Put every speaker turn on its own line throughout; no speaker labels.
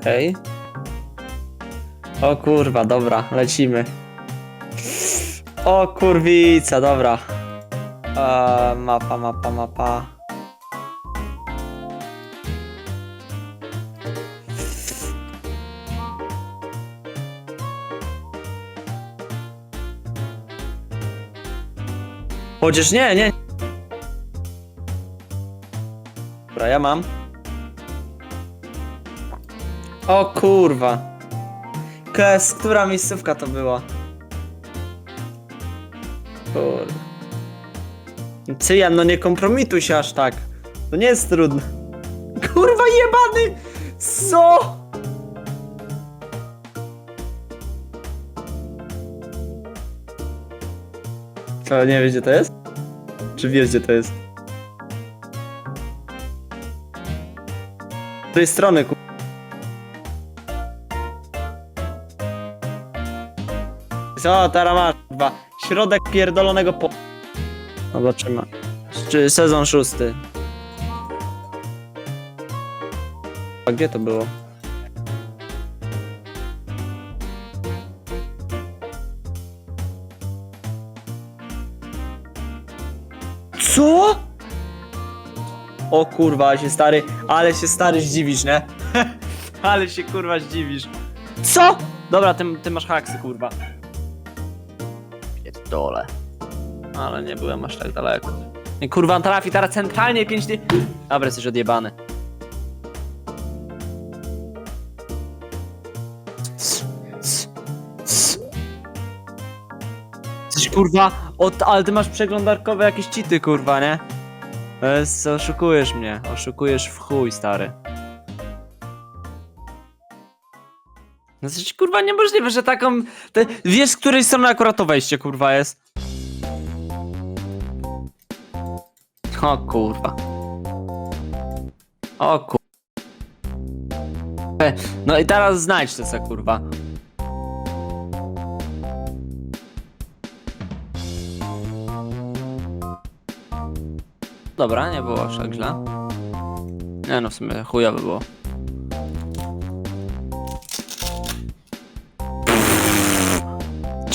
Okej. O kurwa, dobra, lecimy. O kurwica, dobra. Eee, mapa, mapa, mapa. Chociaż nie, nie. Dobra, ja mam. O kurwa. Kes, która miejscówka to była? Kurwa. Cyjan, no nie kompromituj się aż tak. To nie jest trudne. Kurwa jebany! Co? Co, nie wiesz gdzie to jest? Czy wiesz gdzie to jest? Z tej strony, ku... Co, teraz masz, kurwa. Środek pierdolonego po... Zobaczymy. Czy sezon szósty. A gdzie to było? Co? O kurwa, ale się stary, ale się stary zdziwisz, nie? ale się kurwa zdziwisz. Co? Dobra, ty, ty masz haksy, kurwa. Pierdole. Ale nie byłem aż tak daleko. Kurwa, on trafi teraz centralnie 5 dni. Dobra, jesteś odjebany. Jesteś kurwa, od, ale ty masz przeglądarkowe jakieś cheaty, kurwa, nie? Es, oszukujesz mnie, oszukujesz w chuj, stary. Coś kurwa niemożliwe, że taką. Te, wiesz, z której strony akurat to wejście kurwa jest? O kurwa. O kurwa. No i teraz znajdź to co kurwa. Dobra, nie było aż tak źle. Nie no, w sumie chujowe było.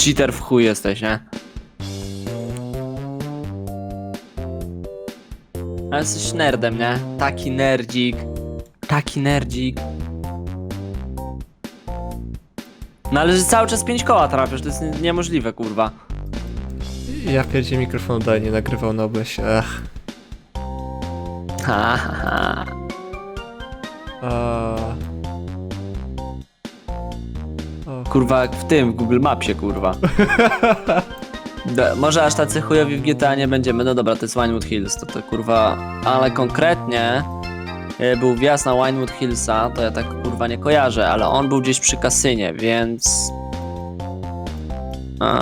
Cheater w chuj jesteś, nie? Ale jesteś nerdem, nie? Taki nerdzik. Taki nerdzik. No ale że cały czas pięć koła trafiasz, to jest nie- niemożliwe, kurwa.
Ja pierdzie mikrofon dalej nie nagrywał na obesie. Ech.
Ha, ha, ha.
A...
Kurwa, jak w tym, w Google Mapsie, kurwa. D- może aż tacy chujowi w GTA nie będziemy. No dobra, to jest Winewood Hills, to to kurwa... Ale konkretnie e, był wjazd na Winewood Hillsa, to ja tak kurwa nie kojarzę, ale on był gdzieś przy kasynie, więc... Eee...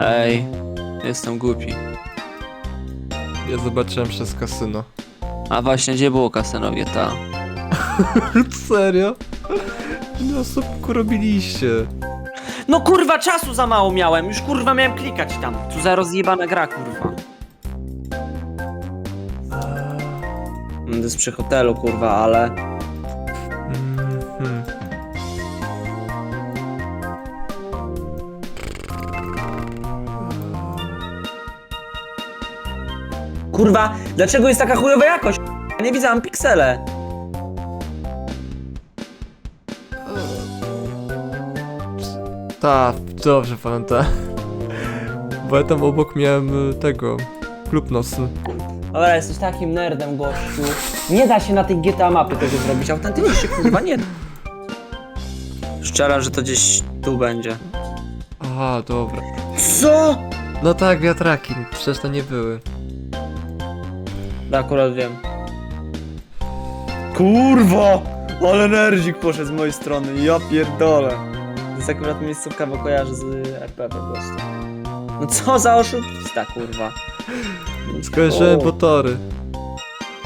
Ej, jestem głupi.
ja zobaczyłem przez kasyno.
A właśnie, gdzie było GTA?
Serio? No co robiliście?
No kurwa, czasu za mało miałem, już kurwa miałem klikać tam. Tu za rozjebana gra, kurwa. To jest przy hotelu, kurwa, ale...
Mhm.
Kurwa, dlaczego jest taka chujowa jakość? Ja nie widzę, mam piksele.
Tak, dobrze pamiętam. Bo ja tam obok miałem y, tego, klub nocny.
Dobra, jesteś takim nerdem, gościu. Nie da się na tej GTA mapy tego zrobić, autentycznie się kurwa nie da. Szczera, że to gdzieś tu będzie.
Aha, dobra.
Co?
No tak, wiatraki, przecież to nie były.
Da, akurat wiem. Kurwa! Ale nerdzik poszedł z mojej strony, ja pierdolę. To jest akurat miejscówka, bo kojarzę z RP po prostu. No co za oszustwa, kurwa.
Skojarzyłem
O.
motory.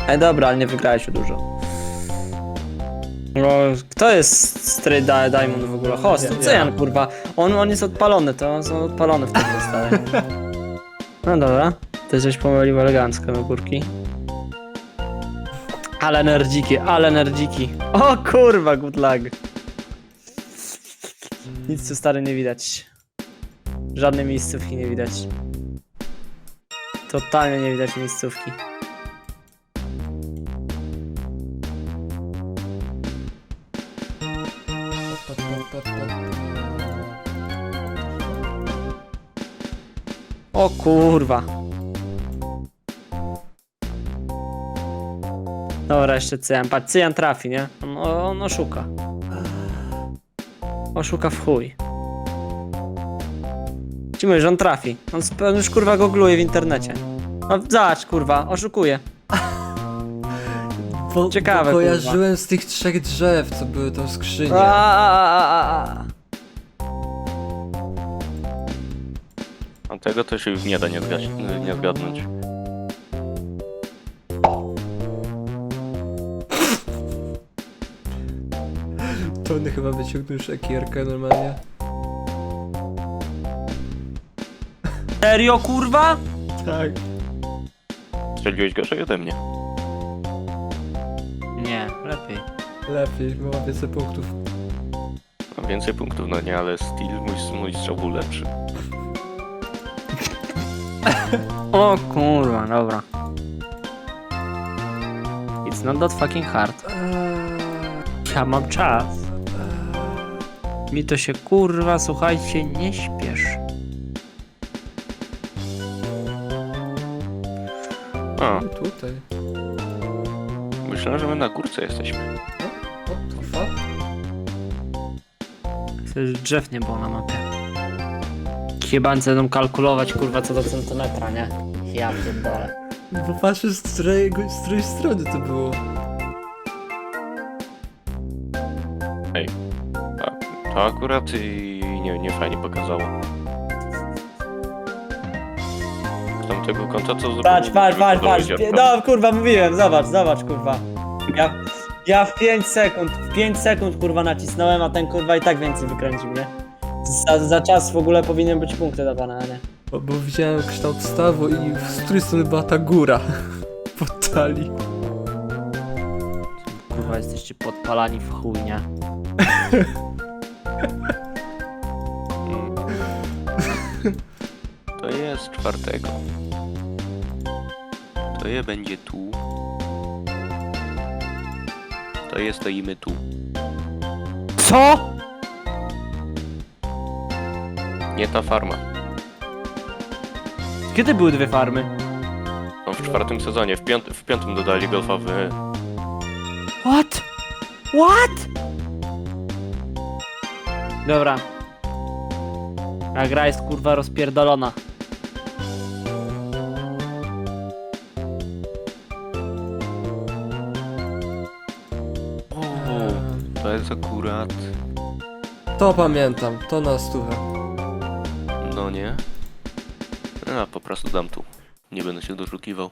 Ej, dobra, ale nie wygrałeś dużo. No, kto jest Stray Di- Diamond w ogóle? Host, to
Ja-
Cyjan,
ja.
kurwa. On, on jest odpalony, to on są odpalony w tym stary. No dobra. Ty żeś pomylił elegancko na górki. Ale nerdziki, ale nerdziki. O kurwa, good luck. Nic tu stary nie widać. Żadnej miejscówki nie widać. Totalnie nie widać miejscówki. O kurwa. Dobra, jeszcze Cyjan. Patrz, Cyjan trafi, nie? On, on oszuka. Oszuka w chuj. Ci mówię, że on trafi. On, sp- on już kurwa gogluje w internecie. No zobacz kurwa, oszukuje.
Bo,
Ciekawe,
bo
kurwa.
kojarzyłem z tych trzech drzew, co były tą skrzynię.
A, a, a, a, a.
A tego to się już nie da nie, zgad- nie zgadnąć.
Chyba wyciągnął szekierkę normalnie.
Serio kurwa?
Tak.
Strzeliłeś gorzej ode mnie.
Nie, lepiej.
Lepiej, bo ma więcej punktów.
Mam więcej punktów, no nie, ale styl mój, mój strzał był lepszy.
O kurwa, dobra. It's not that fucking hard. Ja mam czas. Mi to się kurwa, słuchajcie, nie śpiesz.
A,
Eee, tutaj.
myślałem, że my na górce jesteśmy.
The fuck?
Przecież drzew nie było na mapie. Chyba będą kalkulować kurwa co do centymetra, nie? Ja pierdolę.
Bo patrzę z której, z której strony to było.
To akurat i nie, nie fajnie pokazało. Z tamtego kąta to zrobiło...
Patrz, patrz, patrz, patrz. No kurwa, mówiłem, zobacz, zobacz kurwa. Ja, ja w 5 sekund, w 5 sekund kurwa nacisnąłem, a ten kurwa i tak więcej wykręcił, nie? Za, za czas w ogóle powinien być punkty dawane, a nie?
Bo, bo widziałem kształt stawu i z której strony była ta góra. Pod talii.
Kurwa, jesteście podpalani w chuj, nie?
To jest czwartego. To je będzie tu. To je stoimy tu.
Co?
Nie ta farma.
Kiedy były dwie farmy?
No, w czwartym sezonie, w, piąt w piątym dodali golfowy.
What? What? Dobra. Ta gra jest kurwa rozpierdolona.
O, to jest akurat.
To pamiętam, to na stówę.
No nie. A po prostu dam tu. Nie będę się doszukiwał.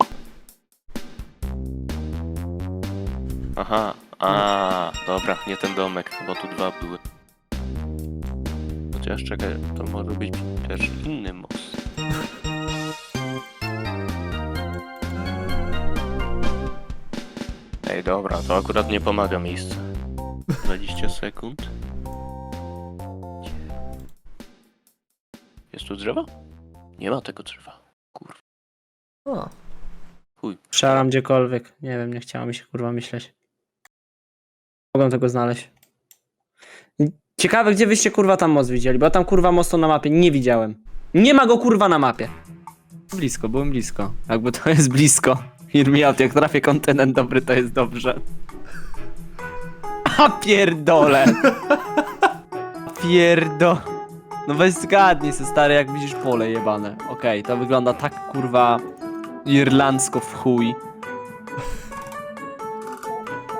Aha, a, dobra, nie ten domek, bo tu dwa były. Chociaż czekaj, to może być też inny most. Ej, dobra, to akurat nie pomaga miejsce. 20 sekund. Jest tu drzewo? Nie ma tego drzewa. Kurwa.
A,
Przelam gdziekolwiek. Nie wiem, nie chciało mi się kurwa myśleć. Mogłem tego znaleźć. Ciekawe, gdzie wyście kurwa tam most widzieli, bo ja tam kurwa mostu na mapie nie widziałem. Nie ma go kurwa na mapie. Blisko, byłem blisko. Jakby to jest blisko. Out, jak trafię kontynent dobry, to jest dobrze. A pierdole! Pierdo... No weź zgadnij se stary, jak widzisz pole jebane. Okej, to wygląda tak kurwa irlandzko w chuj.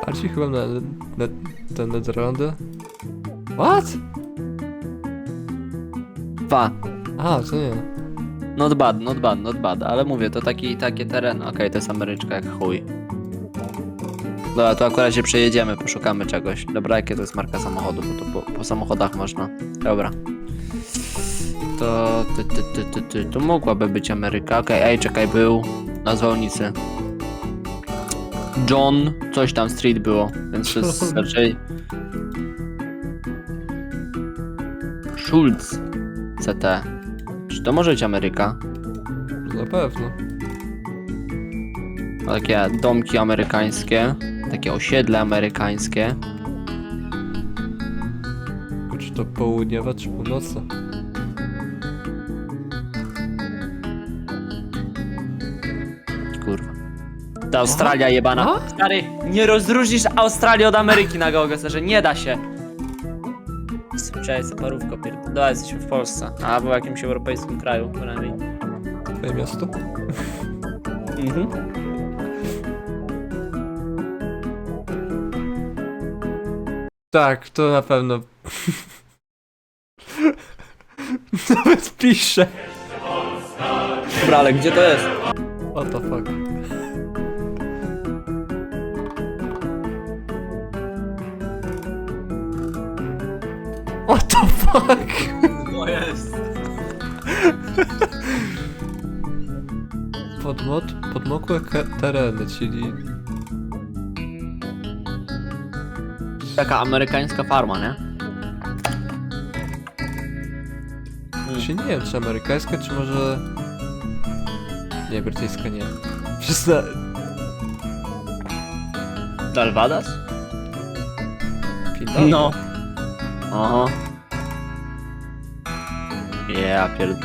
bardziej chyba na, na ten Netherlandy. What?
Dwa.
A, to nie.
Not bad, not bad, not bad, ale mówię, to taki, takie teren, okej, to jest Ameryczka jak chuj. Dobra, to akurat się przejedziemy, poszukamy czegoś. Dobra, jakie to jest marka samochodu, bo to po, po samochodach można. Dobra. to... Ty, ty, ty, ty, ty, to mogłaby być Ameryka. Okej, ej, czekaj, był na zwolnicy. John, coś tam, street było, więc to jest raczej... Schulz, CT. Czy to może być Ameryka?
Na pewno.
Takie domki amerykańskie, takie osiedle amerykańskie.
Czy to południowa, czy północna?
Kurwa. Ta Australia jebana. Stary, nie rozróżnisz Australii od Ameryki na geogeserze, nie da się. Co parówko pierdolę, jesteśmy w Polsce. A, w jakimś europejskim kraju, przynajmniej.
Twoje miasto?
Mhm.
Tak, to na pewno. Nawet pisze.
Dobra, ale gdzie to jest?
What the fuck? What the fuck?
No jest.
Podmot, podmokłe ke- tereny, czyli
Taka amerykańska farma, nie?
Czy nie wiem, czy amerykańska, czy może... Nie, brytyjska nie. Przyzna...
Dalvadas?
Finlandia?
No. Aha. Yeah, pierd...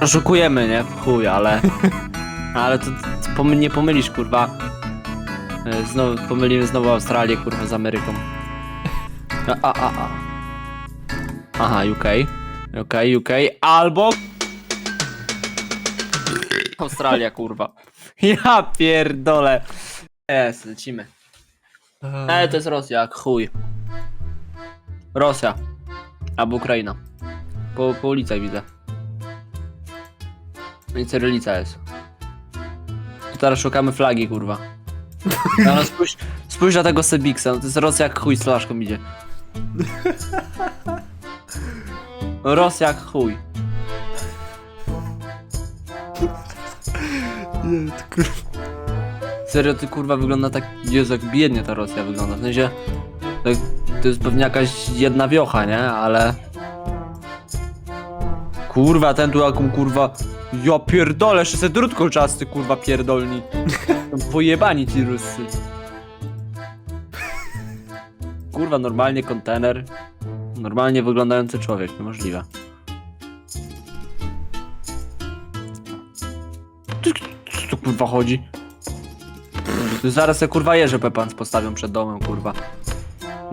Oszukujemy, nie? W chuj, ale... Ale to, to pomy, nie pomylisz, kurwa. E, Znowu, pomylimy znowu Australię, kurwa, z Ameryką. A, a, a, a. Aha, UK. UK, UK. Albo... Australia, kurwa. Ja pierdolę. Jest, lecimy. E, to jest Rosja, jak chuj. Rosja. Albo Ukraina. Po, po ulicach widzę. No i cyrylica jest. To teraz szukamy flagi, kurwa. No, no spójrz, spójrz na tego Sebiksa, no to jest Rosja jak chuj z flaszką idzie. No, Rosja jak chuj.
Nie, to kur...
Serio, ty kurwa wygląda tak. Jezu, jak biednie ta Rosja wygląda. W sensie. To jest pewnie jakaś jedna wiocha, nie? Ale. Kurwa, ten tu jaką kurwa. Ja pierdolę, jeszcze se drut kolczasty kurwa pierdolni. Pojebani ci Ruscy. Kurwa, normalnie kontener. Normalnie wyglądający człowiek, niemożliwe. Co tu kurwa chodzi? Tu Zaraz se kurwa jeże Pepans postawią przed domem, kurwa.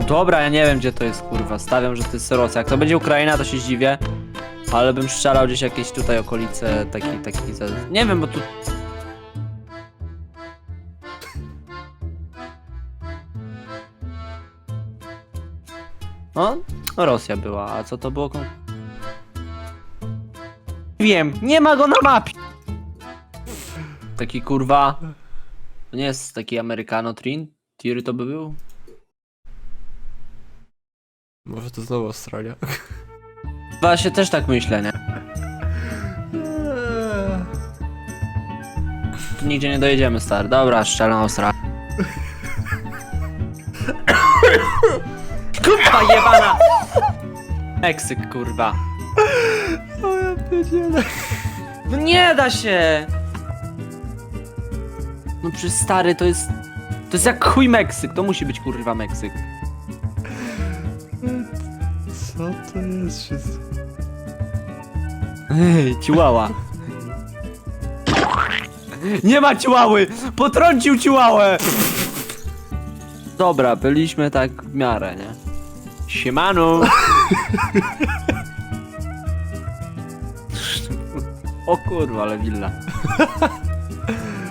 Dobra, ja nie wiem gdzie to jest, kurwa. Stawiam, że to jest Rosja. Jak to będzie Ukraina, to się zdziwię. Ale bym strzelał gdzieś jakieś tutaj okolice, taki, taki... Nie wiem, bo tu... No, Rosja była, a co to było? Wiem, nie ma go na mapie! Taki kurwa... To nie jest taki Amerykano Trin? Tiry to by był?
Może to znowu Australia.
Właśnie też tak myślę, nie?
Eee.
Tu nigdzie nie dojedziemy, stary. Dobra, strzelam Australię. Kurwa jebana! Meksyk, kurwa.
O ja pierdzielę.
No nie da się! No przecież stary, to jest... To jest jak chuj Meksyk, to musi być kurwa Meksyk.
Co to jest wszystko?
Ej, ciłała. Nie ma ciłały! Potrącił ciłałę! Dobra, byliśmy tak w miarę, nie? Siemanu! O kurwa, ale willa.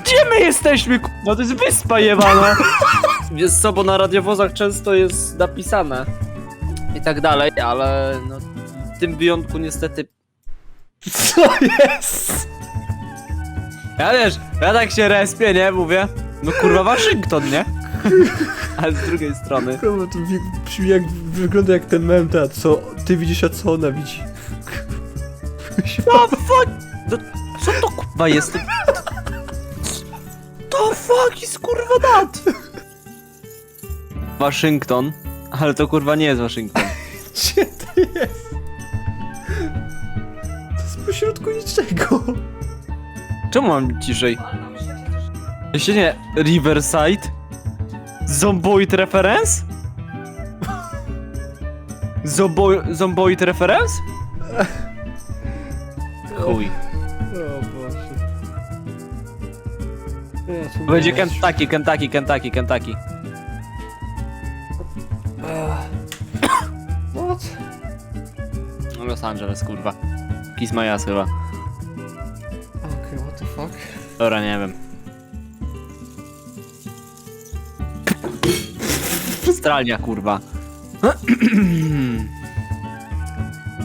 Gdzie my jesteśmy, kurwa? To jest wyspa jebana! Wiesz co, bo na radiowozach często jest napisane. I tak dalej, ale no... W tym wyjątku niestety
Co jest?
Ja wiesz, ja tak się respię, nie? Mówię. No kurwa Waszyngton, nie? Ale z drugiej strony.
Kurwa, to wi- brzmi jak, wygląda jak ten mem, ta, co ty widzisz, a co ona widzi.
To fuck! To, co to kurwa jest? To fuck is kurwa dat! Waszyngton. Ale to kurwa nie jest Waszyngton.
Gdzie to jest? To jest pośrodku niczego.
Czemu mam ciszej? Jeśli nie, Riverside? Zomboid reference? Zombo zomboid reference? Chuj.
Jezu,
Będzie. Kentucky, Kentucky, Kentucky, Kentucky.
What?
Los Angeles, kurwa. Kiss my ass chyba.
Okej, what the fuck?
Dobra, nie wiem. Australia, kurwa.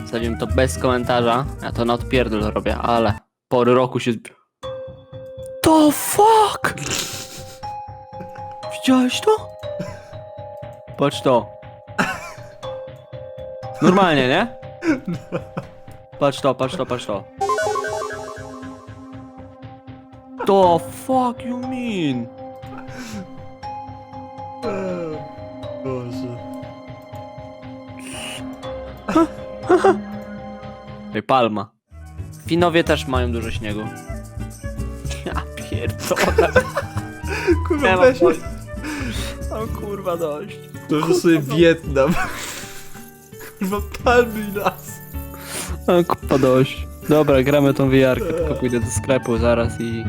Zostawiam to bez komentarza. Ja to na odpierdol robię, ale pory roku się... zbi- The fuck? Widziałeś to? Patrz to. Normalnie, nie? Patrz to, patrz to, patrz to. The fuck you mean?
Boże.
Palma. Finowie też mają dużo śniegu. Pierdolę.
Kurwa, weź
mam O kurwa dość.
To już sobie Wietnam. Kurwa, palmy nas.
O kurwa dość. Dobra, gramy tą wiarkę, tylko pójdę do sklepu zaraz i